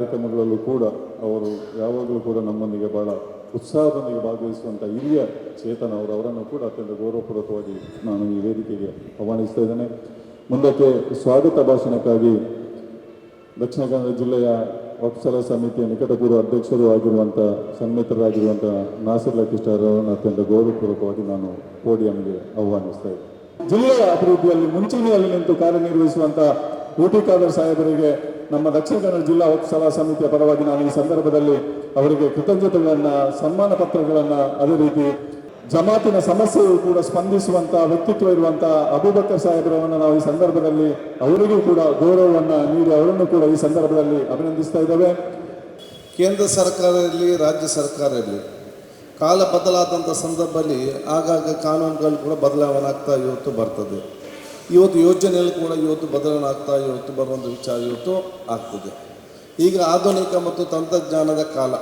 ಕಾರ್ಯಕ್ರಮಗಳಲ್ಲೂ ಕೂಡ ಅವರು ಯಾವಾಗಲೂ ಕೂಡ ನಮ್ಮೊಂದಿಗೆ ಬಹಳ ಉತ್ಸಾಹದೊಂದಿಗೆ ಭಾಗವಹಿಸುವಂಥ ಹಿರಿಯ ಚೇತನ್ ಅವರು ಅವರನ್ನು ಕೂಡ ಅತ್ಯಂತ ಗೌರವಪೂರ್ವಕವಾಗಿ ನಾನು ಈ ವೇದಿಕೆಗೆ ಆಹ್ವಾನಿಸ್ತಾ ಇದ್ದೇನೆ. ಮುಂದಕ್ಕೆ ಸ್ವಾಗತ ಭಾಷಣಕ್ಕಾಗಿ ದಕ್ಷಿಣ ಕನ್ನಡ ಜಿಲ್ಲೆಯ ವತ್ಸಲ ಸಮಿತಿಯ ನಿಕಟಪೂರ್ವ ಅಧ್ಯಕ್ಷರು ಆಗಿರುವಂಥ ಸನ್ಮಿತರಾಗಿರುವಂಥ ನಾಸರ್ ಅವರನ್ನು ಅತ್ಯಂತ ಗೌರವಪೂರ್ವಕವಾಗಿ ನಾನು ಪೋಡಿಯಂಗೆ ಆಹ್ವಾನಿಸ್ತಾ ಇದ್ದೇನೆ. ಜಿಲ್ಲೆಯ ಅಭಿವೃದ್ಧಿಯಲ್ಲಿ ಮುಂಚೂಣಿಯಲ್ಲಿ ನಿಂತು ಕಾರ್ಯನಿರ್ವಹಿಸುವಂಥ ಊಟಿ ಖಾದರ್ ಸಾಹೇಬರಿಗೆ ನಮ್ಮ ದಕ್ಷಿಣ ಕನ್ನಡ ಜಿಲ್ಲಾ ವತ್ಸಲ ಸಮಿತಿಯ ಪರವಾಗಿ ನಾನು ಈ ಸಂದರ್ಭದಲ್ಲಿ ಅವರಿಗೆ ಕೃತಜ್ಞತೆಗಳನ್ನು, ಸನ್ಮಾನ ಪತ್ರಗಳನ್ನು, ಅದೇ ರೀತಿ ಜಮಾತಿನ ಸಮಸ್ಯೆಯು ಕೂಡ ಸ್ಪಂದಿಸುವಂತ, ವ್ಯಕ್ತಿತ್ವ ಇರುವಂತಹ ಅಬೂಬಕರ್ ಸಾಹೇಬರವನ್ನು ನಾವು ಈ ಸಂದರ್ಭದಲ್ಲಿ ಅವರಿಗೂ ಕೂಡ ಗೌರವವನ್ನ ನೀಡಿ ಅವರನ್ನು ಕೂಡ ಈ ಸಂದರ್ಭದಲ್ಲಿ ಅಭಿನಂದಿಸ್ತಾ ಇದ್ದೇವೆ. ಕೇಂದ್ರ ಸರ್ಕಾರ ಇರಲಿ, ರಾಜ್ಯ ಸರ್ಕಾರ ಇರಲಿ, ಕಾಲ ಬದಲಾದಂಥ ಸಂದರ್ಭದಲ್ಲಿ ಆಗಾಗ ಕಾನೂನುಗಳು ಕೂಡ ಬದಲಾವಣೆ ಆಗ್ತಾ ಇವತ್ತು ಬರ್ತದೆ. ಇವತ್ತು ಯೋಜನೆಯಲ್ಲಿ ಕೂಡ ಇವತ್ತು ಬದಲಾವಣೆ ಆಗ್ತಾ ಇವತ್ತು ಬರುವಂಥ ವಿಚಾರ ಇವತ್ತು ಆಗ್ತದೆ. ಈಗ ಆಧುನಿಕ ಮತ್ತು ತಂತ್ರಜ್ಞಾನದ ಕಾಲ,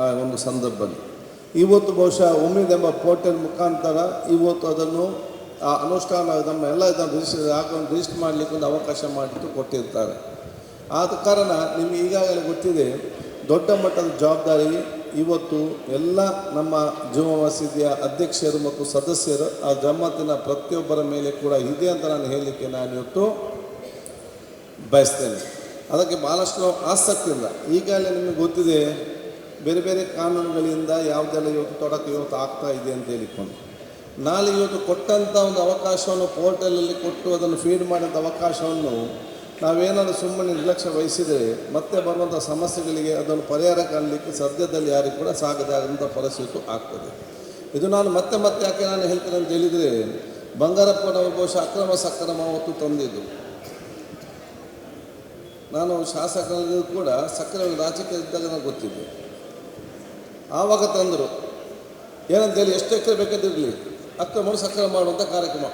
ಆ, ಒಂದು ಸಂದರ್ಭದಲ್ಲಿ. ಇವತ್ತು ಬಹುಶಃ ಉಮೇದ್ ಎಂಬ ಪೋರ್ಟಲ್ ಮುಖಾಂತರ ಇವತ್ತು ಅದನ್ನು, ಆ, ಅನುಷ್ಠಾನ ನಮ್ಮ ಎಲ್ಲ ಇದನ್ನು ರಿಜಿಸ್ಟರ್ ಹಾಕೊಂಡು ರಿಜಿಸ್ಟರ್ ಮಾಡಲಿಕ್ಕೆ ಒಂದು ಅವಕಾಶ ಮಾಡಿಟ್ಟು ಕೊಟ್ಟಿರ್ತಾರೆ. ಆದ ಕಾರಣ ನಿಮಗೆ ಈಗಾಗಲೇ ಗೊತ್ತಿದೆ, ದೊಡ್ಡ ಮಟ್ಟದ ಜವಾಬ್ದಾರಿ ಇವತ್ತು ಎಲ್ಲ ನಮ್ಮ ಜುಮ್ಮ ಮಸೀದಿಯ ಅಧ್ಯಕ್ಷರು ಮತ್ತು ಸದಸ್ಯರು ಆ ಜಮಾತಿನ ಪ್ರತಿಯೊಬ್ಬರ ಮೇಲೆ ಕೂಡ ಇದೆ ಅಂತ ನಾನು ಹೇಳಲಿಕ್ಕೆ ನಾನು ಇವತ್ತು ಬಯಸ್ತೇನೆ. ಅದಕ್ಕೆ ಭಾಳಷ್ಟು ಆಸಕ್ತಿ ಇಲ್ಲ ಈಗಾಗಲೇ ನಿಮಗೆ ಗೊತ್ತಿದೆ, ಬೇರೆ ಬೇರೆ ಕಾನೂನುಗಳಿಂದ ಯಾವುದೆಲ್ಲ ಇವತ್ತು ತೊಡಕು ಇವತ್ತು ಆಗ್ತಾ ಇದೆ ಅಂತ ಹೇಳಿಕೊಂಡು. ನಾಳೆ ಇವತ್ತು ಕೊಟ್ಟಂಥ ಒಂದು ಅವಕಾಶವನ್ನು ಪೋರ್ಟಲಲ್ಲಿ ಕೊಟ್ಟು ಅದನ್ನು ಫೀಡ್ ಮಾಡಿದಂಥ ಅವಕಾಶವನ್ನು ನಾವೇನಾದರೂ ಸುಮ್ಮನೆ ನಿರ್ಲಕ್ಷ್ಯ ವಹಿಸಿದರೆ ಮತ್ತೆ ಬರುವಂಥ ಸಮಸ್ಯೆಗಳಿಗೆ ಅದನ್ನು ಪರಿಹಾರ ಕಾಣಲಿಕ್ಕೆ ಸದ್ಯದಲ್ಲಿ ಯಾರಿಗೂ ಕೂಡ ಸಾಗದ ಆದಂಥ ಪರಿಸ್ಥಿತಿ ಆಗ್ತದೆ. ಇದು ನಾನು ಮತ್ತೆ ಮತ್ತೆ ಯಾಕೆ ನಾನು ಹೇಳ್ತೇನೆ ಅಂತ ಹೇಳಿದರೆ ಬಂಗಾರಪ್ಪನ ಬಹುಶಃ ಅಕ್ರಮ ಸಕ್ರಮ ಹೊತ್ತು ತಂದಿದ್ದು. ನಾನು ಶಾಸಕರಿಗೂ ಕೂಡ ಸಕ್ರಮ ರಾಜಕೀಯ ಇದ್ದಾಗ ನನಗೆ ಗೊತ್ತಿದೆ. ಆವಾಗ ತಂದರು. ಏನಂತೇಳಿ ಎಷ್ಟು ಎಕರೆ ಬೇಕಾದಿರಲಿ ಅಕ್ರಮ ಸಕ್ರಮ ಮಾಡುವಂಥ ಕಾರ್ಯಕ್ರಮ.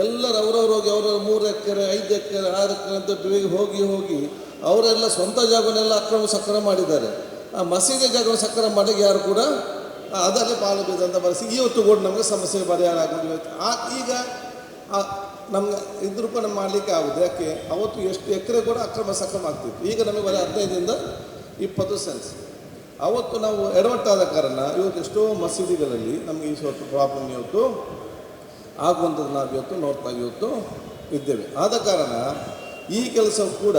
ಎಲ್ಲರೂ ಅವ್ರವ್ರು ಹೋಗಿ ಅವ್ರವ್ರ ಮೂರು ಎಕರೆ, ಐದು ಎಕರೆ, ಆರು ಎಕರೆ ಅಂತ ಬೆಳಿಗ್ಗೆ ಹೋಗಿ ಹೋಗಿ ಅವರೆಲ್ಲ ಸ್ವಂತ ಜಾಗನೆಲ್ಲ ಅಕ್ರಮ ಸಕ್ರಮ ಮಾಡಿದ್ದಾರೆ. ಆ ಮಸೀದಿ ಜಾಗವನ್ನು ಸಕ್ರಮ ಮಾಡಿ ಯಾರು ಕೂಡ ಅದರಲ್ಲಿ ಪಾಲು ಬಿದ್ದಂಥ ಪರಿಸ್ಥಿತಿ ಇವತ್ತು ಕೂಡ ನಮಗೆ ಸಮಸ್ಯೆ ಪರಿಹಾರ ಆಗೋದು ಆ ಈಗ ನಮ್ಗೆ ಇದ್ರ ರೂಪಾಯಿ ಮಾಡಲಿಕ್ಕೆ ಆಗುತ್ತೆ ಯಾಕೆ? ಅವತ್ತು ಎಷ್ಟು ಎಕರೆ ಕೂಡ ಅಕ್ರಮ ಸಕ್ರಮ ಆಗ್ತಿತ್ತು. ಈಗ ನಮಗೆ ಬರೀ ಹದಿನೈದರಿಂದ ಇಪ್ಪತ್ತು ಸೆನ್ಸ್ ಅವತ್ತು ನಾವು ಎಡವಟ್ಟಾದ ಕಾರಣ ಇವತ್ತು ಎಷ್ಟೋ ಮಸೀದಿಗಳಲ್ಲಿ ನಮಗೆ ಈ ಸ್ವಲ್ಪ ಪ್ರಾಬ್ಲಮ್ ಇವತ್ತು. ಆಗುವಂಥದ್ದು ನಾವು ಇವತ್ತು ನೋಡ್ತಾ ಇವತ್ತು ಇದ್ದೇವೆ. ಆದ ಕಾರಣ ಈ ಕೆಲಸವು ಕೂಡ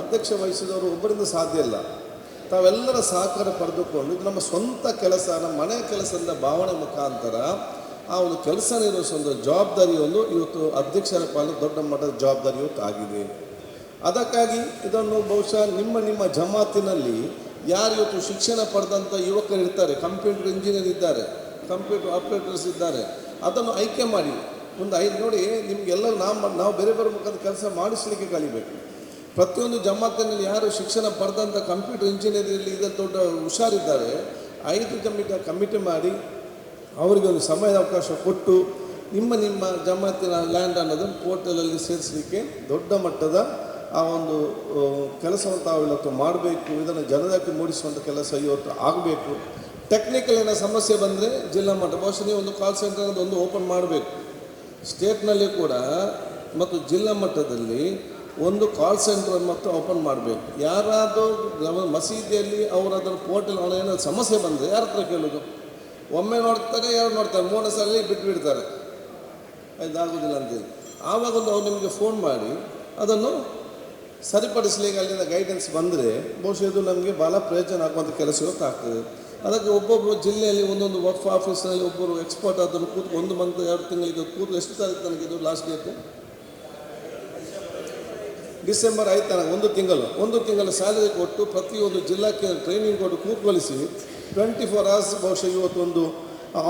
ಅಧ್ಯಕ್ಷ ವಹಿಸಿದವರು ಒಬ್ಬರಿಂದ ಸಾಧ್ಯ ಇಲ್ಲ. ತಾವೆಲ್ಲರ ಸಹಕಾರ ಪಡೆದುಕೊಂಡು ಇದು ನಮ್ಮ ಸ್ವಂತ ಕೆಲಸ, ನಮ್ಮ ಮನೆ ಕೆಲಸದ ಭಾವನೆ ಮುಖಾಂತರ ಆ ಒಂದು ಕೆಲಸ ನಿರ್ವಹಿಸುವ ಜವಾಬ್ದಾರಿಯೊಂದು ಇವತ್ತು ಅಧ್ಯಕ್ಷರ ಪಾಲು ದೊಡ್ಡ ಮಟ್ಟದ ಜವಾಬ್ದಾರಿ ಇವತ್ತು ಆಗಿದೆ. ಅದಕ್ಕಾಗಿ ಇದನ್ನು ಬಹುಶಃ ನಿಮ್ಮ ನಿಮ್ಮ ಜಮಾತಿನಲ್ಲಿ ಯಾರು ಇವತ್ತು ಶಿಕ್ಷಣ ಪಡೆದಂಥ ಯುವಕರು ಇರ್ತಾರೆ ಕಂಪ್ಯೂಟರ್ ಇಂಜಿನಿಯರ್ ಇದ್ದಾರೆ, ಕಂಪ್ಯೂಟರ್ ಆಪರೇಟರ್ಸ್ ಇದ್ದಾರೆ ಅದನ್ನು ಆಯ್ಕೆ ಮಾಡಿ, ಒಂದು ಐದು ನೋಡಿ ನಿಮಗೆಲ್ಲ ನಾವು ನಾವು ಬೇರೆ ಬೇರೆ ಮುಖದ ಕೆಲಸ ಮಾಡಿಸ್ಲಿಕ್ಕೆ ಕಲಿಬೇಕು. ಪ್ರತಿಯೊಂದು ಜಮಾತಿನಲ್ಲಿ ಯಾರು ಶಿಕ್ಷಣ ಪಡೆದಂಥ ಕಂಪ್ಯೂಟರ್ ಇಂಜಿನಿಯರಿಂಗ್ ಇರಲಿ ಇದರ ದೊಡ್ಡ ಹುಷಾರಿದ್ದಾರೆ, ಐದು ಜಮಿಟ ಕಮಿಟಿ ಮಾಡಿ ಅವರಿಗೆ ಒಂದು ಸಮಯದ ಅವಕಾಶ ಕೊಟ್ಟು, ನಿಮ್ಮ ನಿಮ್ಮ ಜಮಾತಿನ ಲ್ಯಾಂಡ್ ಅನ್ನೋದನ್ನು ಪೋರ್ಟಲಲ್ಲಿ ಸೇರಿಸಲಿಕ್ಕೆ ದೊಡ್ಡ ಮಟ್ಟದ ಆ ಒಂದು ಕೆಲಸವನ್ನು ತಾವು ಇವತ್ತು ಮಾಡಬೇಕು, ಇದನ್ನು ಜನಜಾತಿ ಮೂಡಿಸುವಂಥ ಕೆಲಸ ಇವತ್ತು ಆಗಬೇಕು. ಟೆಕ್ನಿಕಲ್ ಏನೋ ಸಮಸ್ಯೆ ಬಂದರೆ ಜಿಲ್ಲಾ ಮಟ್ಟ, ಬಹುಶಃ ನೀವು ಒಂದು ಕಾಲ್ ಸೆಂಟರ್ ಒಂದು ಓಪನ್ ಮಾಡಬೇಕು. ಸ್ಟೇಟ್ನಲ್ಲಿ ಕೂಡ ಮತ್ತು ಜಿಲ್ಲಾ ಮಟ್ಟದಲ್ಲಿ ಒಂದು ಕಾಲ್ ಸೆಂಟರ್ ಮತ್ತು ಓಪನ್ ಮಾಡಬೇಕು. ಯಾರಾದರೂ ಮಸೀದಿಯಲ್ಲಿ ಅವರ ಅದರ ಪೋರ್ಟಲ್ ಏನಾದ್ರು ಸಮಸ್ಯೆ ಬಂದರೆ ಯಾರ ಹತ್ರ ಕೇಳೋದು? ಒಮ್ಮೆ ನೋಡ್ತಾರೆ, ಯಾರು ನೋಡ್ತಾರೆ? ಮೂರನೇ ಸಲ ಬಿಟ್ಬಿಡ್ತಾರೆ. ಇದಾಗೋದಿಲ್ಲ ಅಂತೇಳಿ. ಆವಾಗ ಒಂದು ಅವ್ರು ನಿಮಗೆ ಫೋನ್ ಮಾಡಿ ಅದನ್ನು ಸರಿಪಡಿಸಲಿಕ್ಕೆ ಅಲ್ಲಿಂದ ಗೈಡೆನ್ಸ್ ಬಂದರೆ ಬಹುಶಃ ಇದು ನಮಗೆ ಭಾಳ ಪ್ರಯೋಜನ ಆಗುವಂಥ ಕೆಲಸ ಆಗ್ತದೆ. ಅದಕ್ಕೆ ಒಬ್ಬೊಬ್ಬರು ಜಿಲ್ಲೆಯಲ್ಲಿ ಒಂದೊಂದು ವರ್ಕ್ ಆಫೀಸ್ನಲ್ಲಿ ಒಬ್ಬರು ಎಕ್ಸ್ಪರ್ಟ್ ಆದರೂ ಕೂತು ಒಂದು ಮಂತ್ ಎರಡು ತಿಂಗಳಿಗೆ ಕೂತು ಎಷ್ಟು ತಾರೀಕು ತನಕ ಇದು ಲಾಸ್ಟ್ ಡೇಟು ಡಿಸೆಂಬರ್ ಐದು ತನಕ, ಒಂದು ತಿಂಗಳು. ಒಂದು ತಿಂಗಳ ಸ್ಯಾಲರಿ ಕೊಟ್ಟು ಪ್ರತಿಯೊಂದು ಜಿಲ್ಲಾಕ್ಕೆ ಟ್ರೈನಿಂಗ್ ಕೊಟ್ಟು ಕೂತ್ಕೊಳಿಸಿ ಟ್ವೆಂಟಿ ಫೋರ್ ಅವರ್ಸ್ ಬಹುಶಃ ಇವತ್ತೊಂದು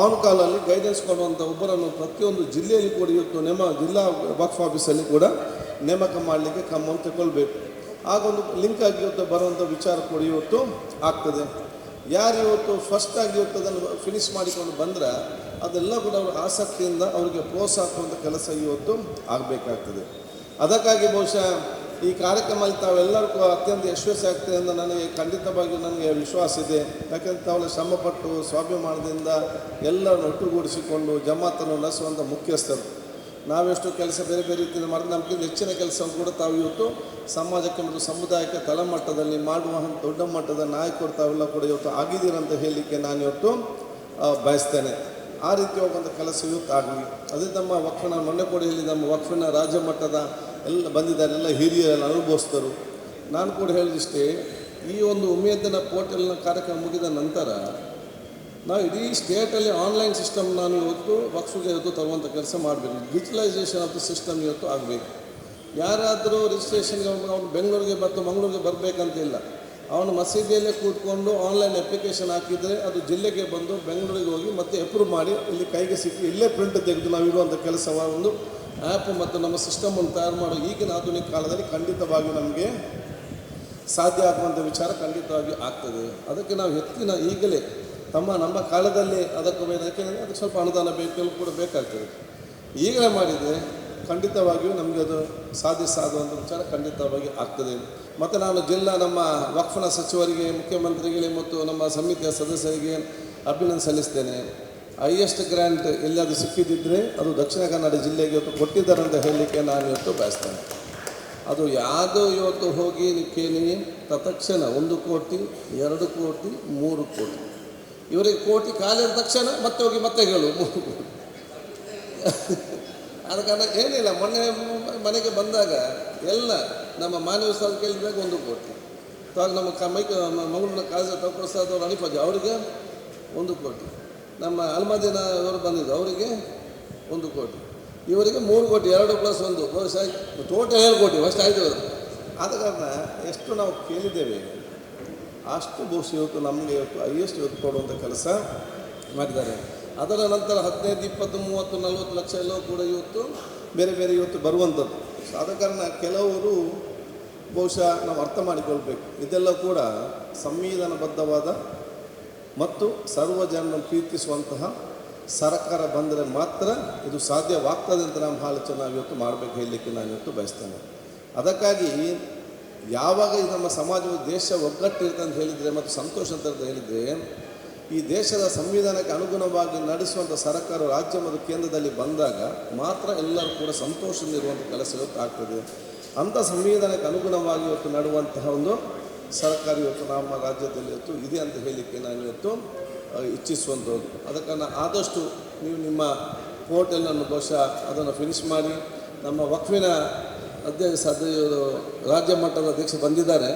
ಆನ್ ಕಾಲಲ್ಲಿ ಗೈಡೆನ್ಸ್ ಕೊಡುವಂಥ ಒಬ್ಬರನ್ನು ಪ್ರತಿಯೊಂದು ಜಿಲ್ಲೆಯಲ್ಲಿ ಕೂಡ ಇವತ್ತು ನೇಮ, ಜಿಲ್ಲಾ ವಕ್ಫ್ ಆಫೀಸಲ್ಲಿ ಕೂಡ ನೇಮಕ ಮಾಡಲಿಕ್ಕೆ ಕ್ರಮವನ್ನು ತಗೊಳ್ಬೇಕು ಆಗ ಒಂದು ಲಿಂಕ್ ಆಗಿ ಇವತ್ತು ಬರುವಂಥ ವಿಚಾರ ಕೂಡ ಇವತ್ತು ಆಗ್ತದೆ. ಯಾರು ಇವತ್ತು ಫಸ್ಟ್ ಆಗಿ ಇವತ್ತು ಅದನ್ನು ಫಿನಿಶ್ ಮಾಡಿಕೊಂಡು ಬಂದ್ರೆ ಅದೆಲ್ಲ ಕೂಡ ಅವರು ಆಸಕ್ತಿಯಿಂದ ಅವರಿಗೆ ಪ್ರೋತ್ಸಾಹಿಸುವಂಥ ಕೆಲಸ ಇವತ್ತು ಆಗಬೇಕಾಗ್ತದೆ. ಅದಕ್ಕಾಗಿ ಬಹುಶಃ ಈ ಕಾರ್ಯಕ್ರಮದಲ್ಲಿ ತಾವೆಲ್ಲರೂ ಅತ್ಯಂತ ಯಶಸ್ವಿ ಆಗ್ತದೆ ಅಂತ ನನಗೆ ಖಂಡಿತವಾಗಿಯೂ ನನಗೆ ವಿಶ್ವಾಸ ಇದೆ. ಯಾಕಂದರೆ ತಾವೆಲ್ಲ ಶ್ರಮಪಟ್ಟು, ಸ್ವಾಭಿಮಾನದಿಂದ ಎಲ್ಲರನ್ನು ಒಟ್ಟುಗೂಡಿಸಿಕೊಂಡು ಜಮಾತನ್ನು ನಡೆಸುವಂಥ ಮುಖ್ಯಸ್ಥರು. ನಾವೆಷ್ಟು ಕೆಲಸ ಬೇರೆ ಬೇರೆ ರೀತಿಯಲ್ಲಿ ಮಾಡಿದ್ರೆ, ನಮಗಿಂತ ಹೆಚ್ಚಿನ ಕೆಲಸವನ್ನು ಕೂಡ ತಾವು ಇವತ್ತು ಸಮಾಜಕ್ಕೆ ಮತ್ತು ಸಮುದಾಯಕ್ಕೆ ತಳಮಟ್ಟದಲ್ಲಿ ಮಾಡುವ ದೊಡ್ಡ ಮಟ್ಟದ ನಾಯಕರು ತಾವೆಲ್ಲ ಕೂಡ ಇವತ್ತು ಆಗಿದ್ದೀರಂತ ಹೇಳಲಿಕ್ಕೆ ನಾನು ಇವತ್ತು ಬಯಸ್ತೇನೆ. ಆ ರೀತಿಯಾಗುವಂಥ ಕೆಲಸ ಇವತ್ತು ಆಗಲಿ. ಅದೇ ನಮ್ಮ ವಕ್ಷಣ ಮೊನ್ನೆ ನಮ್ಮ ವಕ್ಫಿನ ರಾಜ್ಯ ಮಟ್ಟದ ಎಲ್ಲ ಬಂದಿದ್ದಾರೆ ಎಲ್ಲ ಹಿರಿಯರೆಲ್ಲ ಅನುಭವಿಸ್ತರು ನಾನು ಕೂಡ ಹೇಳಿದಿಷ್ಟೇ, ಈ ಒಂದು ಉಮೇದನ ಪೋರ್ಟಲ್ನ ಕಾರ್ಯಕ್ರಮ ಮುಗಿದ ನಂತರ ನಾವು ಇಡೀ ಸ್ಟೇಟಲ್ಲಿ ಆನ್ಲೈನ್ ಸಿಸ್ಟಮ್ ನಾನು ಇವತ್ತು ವಕ್ಸುಗೆ ಇವತ್ತು ತರುವಂಥ ಕೆಲಸ ಮಾಡಬೇಕು. ಡಿಜಿಟಲೈಸೇಷನ್ ಆಫ್ ದ ಸಿಸ್ಟಮ್ ಇವತ್ತು ಆಗಬೇಕು. ಯಾರಾದರೂ ರಿಜಿಸ್ಟ್ರೇಷನ್ಗೆ ಅವನು ಬೆಂಗಳೂರಿಗೆ ಮತ್ತು ಮಂಗಳೂರಿಗೆ ಬರಬೇಕಂತಿಲ್ಲ ಅವನು ಮಸೀದಿಯಲ್ಲೇ ಕೂತ್ಕೊಂಡು ಆನ್ಲೈನ್ ಅಪ್ಲಿಕೇಶನ್ ಹಾಕಿದರೆ ಅದು ಜಿಲ್ಲೆಗೆ ಬಂದು ಬೆಂಗಳೂರಿಗೆ ಹೋಗಿ ಮತ್ತೆ ಅಪ್ರೂವ್ ಮಾಡಿ ಇಲ್ಲಿ ಕೈಗೆ ಸಿಕ್ಕಿ ಇಲ್ಲೇ ಪ್ರಿಂಟ್ ತೆಗೆದು ನಾವು ಇಡುವಂಥ ಕೆಲಸವ ಒಂದು ಆ್ಯಪ್ ಮತ್ತು ನಮ್ಮ ಸಿಸ್ಟಮನ್ನು ತಯಾರು ಮಾಡೋ ಈಗಿನ ಆಧುನಿಕ ಕಾಲದಲ್ಲಿ ಖಂಡಿತವಾಗಿ ನಮಗೆ ಸಾಧ್ಯ ಆಗುವಂಥ ವಿಚಾರ ಖಂಡಿತವಾಗಿ ಆಗ್ತದೆ. ಅದಕ್ಕೆ ನಾವು ಹೆಚ್ಚಿನ ಈಗಲೇ ತಮ್ಮ ನಮ್ಮ ಕಾಲದಲ್ಲಿ ಅದಕ್ಕೆ ಬೇರೆ ಯಾಕೆಂದರೆ ಅದಕ್ಕೆ ಸ್ವಲ್ಪ ಅನುದಾನ ಬೇಕು ಕೂಡ ಬೇಕಾಗ್ತದೆ. ಈಗಲೇ ಮಾಡಿದರೆ ಖಂಡಿತವಾಗಿಯೂ ನಮಗೆ ಅದು ಸಾಧಿಸಾಗುವಂಥ ವಿಚಾರ ಖಂಡಿತವಾಗಿ ಆಗ್ತದೆ. ಮತ್ತು ನಾನು ಜಿಲ್ಲಾ ನಮ್ಮ ವಕ್ಫನ ಸಚಿವರಿಗೆ, ಮುಖ್ಯಮಂತ್ರಿಗಳಿಗೆ ಮತ್ತು ನಮ್ಮ ಸಮಿತಿಯ ಸದಸ್ಯರಿಗೆ ಅಭಿನಂದನೆ ಸಲ್ಲಿಸ್ತೇನೆ. ಹೈಯೆಸ್ಟ್ ಗ್ರ್ಯಾಂಟ್ ಎಲ್ಲಾದರೂ ಸಿಕ್ಕಿದ್ದಿದ್ದರೆ ಅದು ದಕ್ಷಿಣ ಕನ್ನಡ ಜಿಲ್ಲೆಗೆ ಇವತ್ತು ಕೊಟ್ಟಿದ್ದಾರೆ ಅಂತ ಹೇಳಲಿಕ್ಕೆ ನಾನು ಇವತ್ತು ಬಯಸ್ತೇನೆ. ಅದು ಯಾವುದೋ ಇವತ್ತು ಹೋಗಿ ನಿಕ್ಕೇನಿ, ತತ್ಕ್ಷಣ ಒಂದು ಕೋಟಿ, ಎರಡು ಕೋಟಿ, ಮೂರು ಕೋಟಿ. ಇವರಿಗೆ ಕೋಟಿ ಕಾಲಿದ ತಕ್ಷಣ ಮತ್ತೆ ಹೋಗಿ ಮತ್ತೆ ಹೇಳು. ಆದ ಕಾರಣ ಏನಿಲ್ಲ, ಮೊನ್ನೆ ಮನೆಗೆ ಬಂದಾಗ ಎಲ್ಲ ನಮ್ಮ ಮಾನವ ಸಾಲ ಕೇಳಿದಾಗ ಒಂದು ಕೋಟಿ. ತಾಗ ನಮ್ಮ ಕ ಮೈಕ ಮಂಗಳೂರಿನ ಕಾಲೇಜ್ ಪ್ರಸಾದ್ ಅವರು ಅಣಿಪಾಜಿ ಅವರಿಗೆ ಒಂದು ಕೋಟಿ. ನಮ್ಮ ಅಲ್ಮದಿನ ಅವರು ಬಂದಿದ್ದು, ಅವರಿಗೆ ಒಂದು ಕೋಟಿ. ಇವರಿಗೆ ಮೂರು ಕೋಟಿ, ಎರಡು ಪ್ಲಸ್ ಒಂದು. ಟೋಟಲ್ ಏಳು ಕೋಟಿ, ಅಷ್ಟು ಆಯಿತು ಆದ ಕಾರಣ ಎಷ್ಟು ನಾವು ಕೇಳಿದ್ದೇವೆ ಅಷ್ಟು ಬೋಸ್ ಇವತ್ತು ನಮಗೆ ಇವತ್ತು ಎಸ್ ಇವತ್ತು ಕೊಡುವಂಥ ಕೆಲಸ ಮಾಡಿದ್ದಾರೆ. ಅದರ ನಂತರ ಹದಿನೈದು, ಇಪ್ಪತ್ತು, ಮೂವತ್ತು, ನಲವತ್ತು ಲಕ್ಷ ಎಲ್ಲವೂ ಕೂಡ ಇವತ್ತು ಬೇರೆ ಬೇರೆ ಇವತ್ತು ಬರುವಂಥದ್ದು. ಆದ ಕಾರಣ ಕೆಲವರು ಬಹುಶಃ ನಾವು ಅರ್ಥ ಮಾಡಿಕೊಳ್ಬೇಕು. ಇದೆಲ್ಲ ಕೂಡ ಸಂವಿಧಾನಬದ್ಧವಾದ ಮತ್ತು ಸರ್ವ ಜನರನ್ನು ಪ್ರೀತಿಸುವಂತಹ ಸರ್ಕಾರ ಬಂದರೆ ಮಾತ್ರ ಇದು ಸಾಧ್ಯವಾಗ್ತದೆ ಅಂತ ನಮ್ಮ ಆಲೋಚನೆ ನಾವು ಇವತ್ತು ಮಾಡಬೇಕು ಹೇಳಲಿಕ್ಕೆ ನಾನು ಇವತ್ತು ಬಯಸ್ತೇನೆ. ಅದಕ್ಕಾಗಿ ಯಾವಾಗ ಈ ನಮ್ಮ ಸಮಾಜವು ದೇಶ ಒಗ್ಗಟ್ಟಿರುತ್ತೆ ಹೇಳಿದರೆ ಮತ್ತು ಸಂತೋಷ ಅಂತ ಹೇಳಿದರೆ, ಈ ದೇಶದ ಸಂವಿಧಾನಕ್ಕೆ ಅನುಗುಣವಾಗಿ ನಡೆಸುವಂಥ ಸರ್ಕಾರ ರಾಜ್ಯ ಮತ್ತು ಕೇಂದ್ರದಲ್ಲಿ ಬಂದಾಗ ಮಾತ್ರ ಎಲ್ಲರೂ ಕೂಡ ಸಂತೋಷದಿಂದಿರುವಂಥ ಕೆಲಸ ಇವತ್ತು ಆಗ್ತದೆ. ಅಂಥ ಸಂವಿಧಾನಕ್ಕೆ ಅನುಗುಣವಾಗಿ ಇವತ್ತು ನಡುವಂತಹ ಒಂದು ಸರ್ಕಾರ ಇವತ್ತು ನಮ್ಮ ರಾಜ್ಯದಲ್ಲಿ ಇವತ್ತು ಇದೆ ಅಂತ ಹೇಳಲಿಕ್ಕೆ ನಾನು ಇವತ್ತು ಇಚ್ಛಿಸುವಂಥದ್ದು. ಅದಕ್ಕೆ ನಾನು ಆದಷ್ಟು ನೀವು ನಿಮ್ಮ ಹೋಟೆಲನ್ನು ಬಹುಶಃ ಅದನ್ನು ಫಿನಿಶ್ ಮಾಡಿ, ನಮ್ಮ ವಕ್ಫಿನ ಅಧ್ಯಕ್ಷ ಅಧ್ಯ ರಾಜ್ಯ ಮಟ್ಟದ ಅಧ್ಯಕ್ಷ ಬಂದಿದ್ದಾರೆ.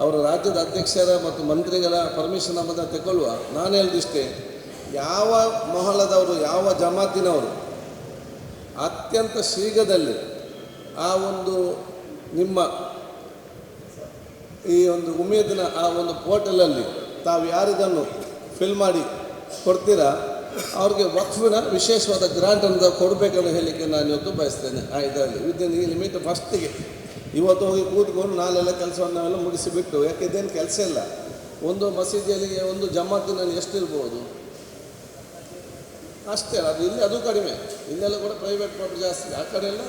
ಅವರ ರಾಜ್ಯದ ಅಧ್ಯಕ್ಷರ ಮತ್ತು ಮಂತ್ರಿಗಳ ಪರ್ಮಿಷನ್ ನಮ್ಮನ್ನು ತಗೊಳ್ಳುವ ನಾನು ಹೇಳಿದಿಷ್ಟೇ ಯಾವ ಮೊಹಲದವರು ಯಾವ ಜಮಾತಿನವರು ಅತ್ಯಂತ ಶೀಘ್ರದಲ್ಲಿ ಆ ಒಂದು ನಿಮ್ಮ ಈ ಒಂದು ಉಮೇದಿನ ಆ ಒಂದು ಪೋರ್ಟಲಲ್ಲಿ ತಾವು ಯಾರಿದನ್ನು ಫಿಲ್ ಮಾಡಿ ಕೊಡ್ತೀರಾ? ಅವ್ರಿಗೆ ವಕ್ಫಿನ ವಿಶೇಷವಾದ ಗ್ರಾಂಟನ್ನು ಕೊಡಬೇಕನ್ನು ಹೇಳಲಿಕ್ಕೆ ನಾನು ಇವತ್ತು ಬಯಸ್ತೇನೆ. ಆ ಇದರಲ್ಲಿ ವಿದಿನ್ ಈ ಲಿಮಿಟ್ ಫಸ್ಟಿಗೆ ಇವತ್ತು ಹೋಗಿ ಕೂತ್ಕೊಂಡು ನಾಲೆಲ್ಲ ಕೆಲಸವನ್ನು ನಾವೆಲ್ಲ ಮುಗಿಸಿಬಿಟ್ಟು, ಯಾಕೆ ಇದೇನು ಕೆಲಸ ಇಲ್ಲ? ಒಂದು ಮಸೀದಿಯಲ್ಲಿ ಒಂದು ಜಮಾತಿನಲ್ಲಿ ಎಷ್ಟಿರ್ಬೋದು? ಅಷ್ಟೇ, ಅದು ಇಲ್ಲಿ ಅದು ಕಡಿಮೆ. ಇಲ್ಲೆಲ್ಲ ಕೂಡ ಪ್ರೈವೇಟ್ ಪ್ರಾಪರ್ಟಿ ಜಾಸ್ತಿ ಆ ಕಡೆ ಎಲ್ಲ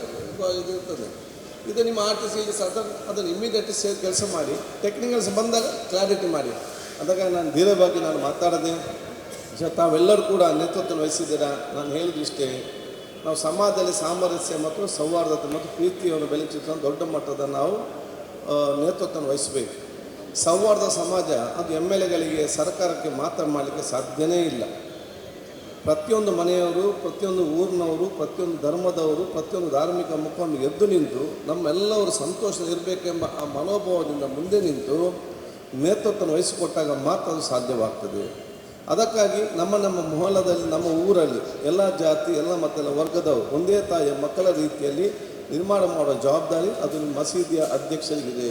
ಇದು- ಇರ್ತದೆ. ಇದು ನಿಮ್ಮ ಆರ್ ಟಿ ಸಿ ಇಲ್ಲಿ ಸದಾ ಅದನ್ನು ಇಮ್ಮಿಡಿಯೇಟ್ಲಿ ಸೇರಿ ಕೆಲಸ ಮಾಡಿ ಟೆಕ್ನಿಕಲ್ಸ್ ಬಂದಾಗ ಕ್ಲಾರಿಟಿ ಮಾಡಿ. ಅದಕ್ಕಾಗಿ ನಾನು ಧೀರವಾಗಿ ನಾನು ಮಾತಾಡದೆ ಜ- ತಾವೆಲ್ಲರೂ ಕೂಡ ನೇತೃತ್ವ ವಹಿಸಿದ್ದೀರಾ? ನಾನು ಹೇಳಿದಿಷ್ಟೇ ನಾವು ಸಮಾಜದಲ್ಲಿ ಸಾಮರಸ್ಯ ಮತ್ತು ಸೌಹಾರ್ದತೆ ಮತ್ತು ಪ್ರೀತಿಯನ್ನು ಬೆಳೆಸಿದ ದೊಡ್ಡ ಮಟ್ಟದ ನಾವು ನೇತೃತ್ವ ವಹಿಸಬೇಕು. ಸೌಹಾರ್ದ ಸಮಾಜ ಅದು ಎಂ ಎಲ್ ಎಗಳಿಗೆ ಸರ್ಕಾರಕ್ಕೆ ಮಾತ್ರ ಮಾಡಲಿಕ್ಕೆ ಸಾಧ್ಯನೇ ಇಲ್ಲ. ಪ್ರತಿಯೊಂದು ಮನೆಯವರು, ಪ್ರತಿಯೊಂದು ಊರಿನವರು, ಪ್ರತಿಯೊಂದು ಧರ್ಮದವರು, ಪ್ರತಿಯೊಂದು ಧಾರ್ಮಿಕ ಮುಖವನ್ನು ಎದ್ದು ನಿಂತು ನಮ್ಮೆಲ್ಲವರು ಸಂತೋಷ ಇರಬೇಕೆಂಬ ಆ ಮನೋಭಾವದಿಂದ ಮುಂದೆ ನಿಂತು ನೇತೃತ್ವ ವಹಿಸಿಕೊಟ್ಟಾಗ ಮಾತ್ರ ಅದು ಸಾಧ್ಯವಾಗ್ತದೆ. ಅದಕ್ಕಾಗಿ ನಮ್ಮ ನಮ್ಮ ಮೊಹಲದಲ್ಲಿ ನಮ್ಮ ಊರಲ್ಲಿ ಎಲ್ಲ ಜಾತಿ, ಎಲ್ಲ ಮತ್ತೆಲ್ಲ ವರ್ಗದವರು ಒಂದೇ ತಾಯಿಯ ಮಕ್ಕಳ ರೀತಿಯಲ್ಲಿ ನಿರ್ಮಾಣ ಮಾಡುವ ಜವಾಬ್ದಾರಿ ಅದು ಮಸೀದಿಯ ಅಧ್ಯಕ್ಷರಿಗಿದೆ.